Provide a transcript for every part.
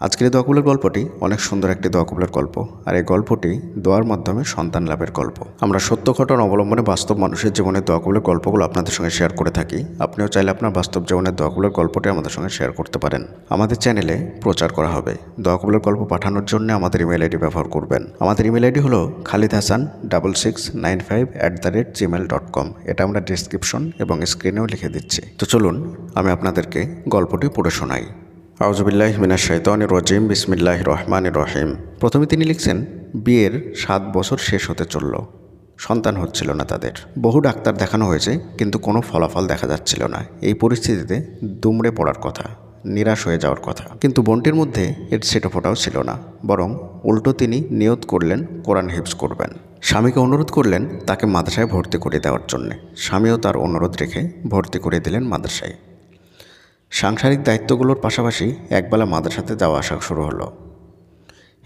আজকের এই গল্পটি অনেক সুন্দর একটি দোয়াকুলের গল্প। আর এই গল্পটি দোয়ার মাধ্যমে সন্তান লাভের গল্প। আমরা সত্য, ঘটনা অবলম্বনে বাস্তব মানুষের জীবনে দোয়াকুলের গল্পগুলো আপনাদের সঙ্গে শেয়ার করে থাকি। আপনিও চাইলে আপনার বাস্তব জীবনের দোয়াকুলের গল্পটি আমাদের সঙ্গে শেয়ার করতে পারেন। আমাদের চ্যানেলে প্রচার করা হবে। দোয়াকুলের গল্প পাঠানোর জন্য আমাদের ইমেল আইডি ব্যবহার করবেন। আমাদের ইমেল আইডি হলো Khalid Hasan double six nine five at the rate gmail dot com. এটা আমরা ডিসক্রিপশন এবং স্ক্রিনেও লিখে দিচ্ছি। তো চলুন আমি আপনাদেরকে গল্পটি পড়ে শোনাই। আউজবিল্লাহ মিনা শৈতানির রজিম বিসমিল্লাহ রহমান রহিম। প্রথমে তিনি লিখছেন, বিয়ের সাত বছর শেষ হতে চলল। সন্তান হচ্ছিল না তাদের। বহু ডাক্তার দেখানো হয়েছে, কিন্তু কোনো ফলাফল দেখা যাচ্ছিল না। এই পরিস্থিতিতে দুমড়ে পড়ার কথা, নিরাশ হয়ে যাওয়ার কথা। কিন্তু বোনটির মধ্যে এর সেটা ফোটাও ছিল না, বরং উল্টো তিনি নিয়ত করলেন, কোরআন হিপস করবেন। স্বামীকে অনুরোধ করলেন তাকে মাদ্রাসায় ভর্তি করে দেওয়ার জন্যে। স্বামীও তার অনুরোধ রেখে ভর্তি করে দিলেন মাদ্রাসায়। সাংসারিক দায়িত্বগুলোর পাশাপাশি একবেলা মাদ্রাসাতে যাওয়া আসা শুরু হলো।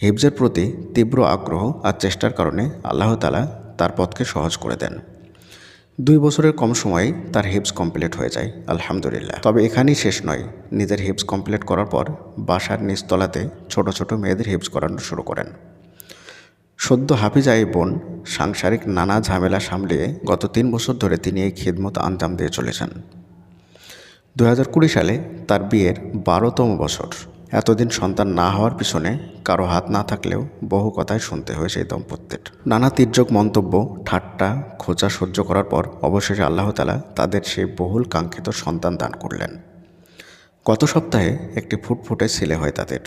হিফজের প্রতি তীব্র আগ্রহ আর চেষ্টার কারণে আল্লাহ তালা তার পথকে সহজ করে দেন। দুই বছরের কম সময়ে তার হিপস কমপ্লিট হয়ে যায়, আলহামদুলিল্লাহ। তবে এখানেই শেষ নয়, নিজের হিপস কমপ্লিট করার পর বাসার নিচতলাতে ছোট ছোট মেয়েদের হিপস করানো শুরু করেন। সদ্য হাফিজা এই বোন সাংসারিক নানা ঝামেলা সামলিয়ে গত তিন বছর ধরে তিনি এই খিদমত আঞ্জাম দিয়ে চলেছেন। দু সালে তার বিয়ের বারোতম বছর। এতদিন সন্তান না হওয়ার পিছনে কারও হাত না থাকলেও বহু কথাই শুনতে হয় সেই দম্পতির। নানা তির্যক মন্তব্য, ঠাট্টা, খোঁচা সহ্য করার পর অবশেষে আল্লাহতালা তাদের সেই বহুল কাঙ্ক্ষিত সন্তান দান করলেন। গত সপ্তাহে একটি ফুটফুটে ছেলে হয় তাদের।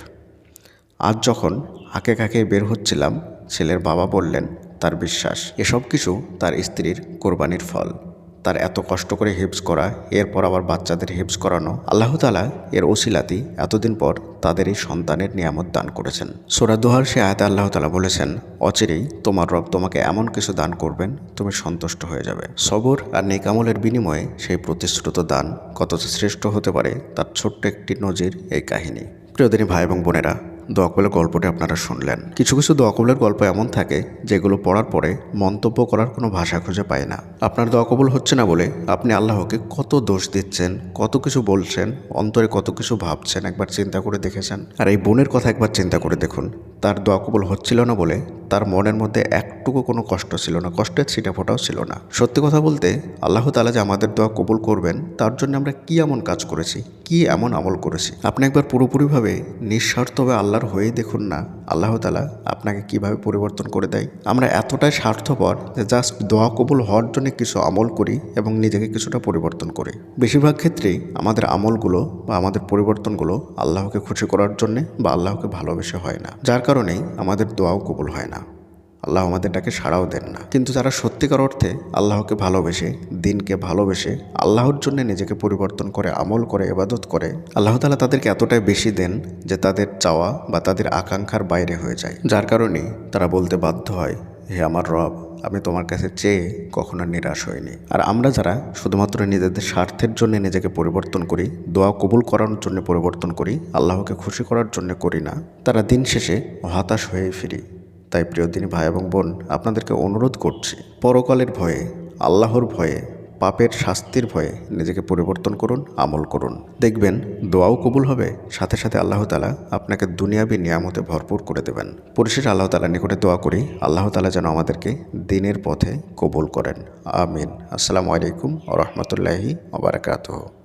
আজ যখন আঁকে কাকে বের হচ্ছিলাম, ছেলের বাবা বললেন, তার বিশ্বাস, এসব কিছু তার স্ত্রীর কোরবানির ফল। তার এত কষ্ট করে হিপস করা, এরপর আবার বাচ্চাদের হিপস করানো, আল্লাহ তালা এর ওসিলাতি এতদিন পর তাদের এই সন্তানের নিয়ামত দান করেছেন। সোরা সোরাদোহার সে আয়তা আল্লাহ তালা বলেছেন, অচিরেই তোমার রব তোমাকে এমন কিছু দান করবেন, তুমি সন্তুষ্ট হয়ে যাবে। সবর আর নেকামলের বিনিময়ে সেই প্রতিশ্রুত দান কতটা শ্রেষ্ঠ হতে পারে, তার ছোট্ট একটি নজির এই কাহিনী। প্রিয়দিনী ভাই এবং বোনেরা দোয়াকবলের গল্পটি আপনারা শুনলেন। কিছু কিছু দোয়াকবলের গল্প এমন থাকে, যেগুলো পড়ার পরে মন্তব্য করার কোনো ভাষা খুঁজে পায় না। আপনার দোয়াকবল হচ্ছে না বলে আপনি আল্লাহকে কত দোষ দিচ্ছেন, কত কিছু বলছেন, অন্তরে কত কিছু ভাবছেন, একবার চিন্তা করে দেখেছেন। আর এই বোনের কথা একবার চিন্তা করে দেখুন। তার দোয়া কবল হচ্ছিল না বলে তার মনের মধ্যে একটুকু কোনো কষ্ট ছিল না, কষ্টের ছিটা ফোটাও ছিল না। সত্যি কথা বলতে, আল্লাহ তালা যে আমাদের দোয়া কবুল করবেন, তার জন্য আমরা কি এমন কাজ করেছি, কি এমন আমল করেছি? আপনি একবার পুরোপুরিভাবে নিঃস্বার্থভাবে আল্লাহর হয়ে দেখুন না আল্লাহ তালা আপনাকে কীভাবে পরিবর্তন করে দেয়। আমরা এতটাই স্বার্থপর যে জাস্ট দোয়া কবুল হওয়ার জন্য কিছু আমল করি এবং নিজেকে কিছুটা পরিবর্তন করি। বেশিরভাগ ক্ষেত্রেই আমাদের আমলগুলো বা আমাদের পরিবর্তনগুলো আল্লাহকে খুশি করার জন্যে বা আল্লাহকে ভালোবেসে হয় না। যার কারণেই আমাদের দোয়াও কবুল হয় না। আল্লাহ আমাদের ডাকে সাড়াও দেন না। কিন্তু যারা সত্যিকার অর্থে আল্লাহকে ভালোবেসে, দিনকে ভালোবেসে, আল্লাহর জন্য নিজেকে পরিবর্তন করে, আমল করে এবাদত করে, আল্লাহ তালা তাদেরকে এতটাই বেশি দেন যে তাদের চাওয়া বা তাদের আকাঙ্ক্ষার বাইরে হয়ে যায়। যার কারণে তারা বলতে বাধ্য হয়, হে আমার রব, আমি তোমার কাছে চেয়ে কখনো নিরাশ হইনি। আর আমরা যারা শুধুমাত্র নিজেদের স্বার্থের জন্য নিজেকে পরিবর্তন করি, দোয়া কবুল করার জন্য পরিবর্তন করি, আল্লাহকে খুশি করার জন্য করি না, তারা দিন শেষে হতাশ হয়ে ফিরি। তাই প্রিয় দিনী ভাই এবং বোন, আপনাদেরকে অনুরোধ করছি, পরকালের ভয়ে, আল্লাহর ভয়ে, পাপের শাস্তির ভয়ে নিজেকে পরিবর্তন করুন, আমল করুন। দেখবেন, দোয়াও কবুল হবে, সাথে সাথে আল্লাহ তালা আপনাকে দুনিয়াবি নিয়ামতে ভরপুর করে দেবেন। পরিশেষে আল্লাহ তালা নিকটে দোয়া করি, আল্লাহ তালা যেন আমাদেরকে দিনের পথে কবুল করেন। আমিন। আসসালামু আলাইকুম রহমতুল্লাহি আবরাকাতহ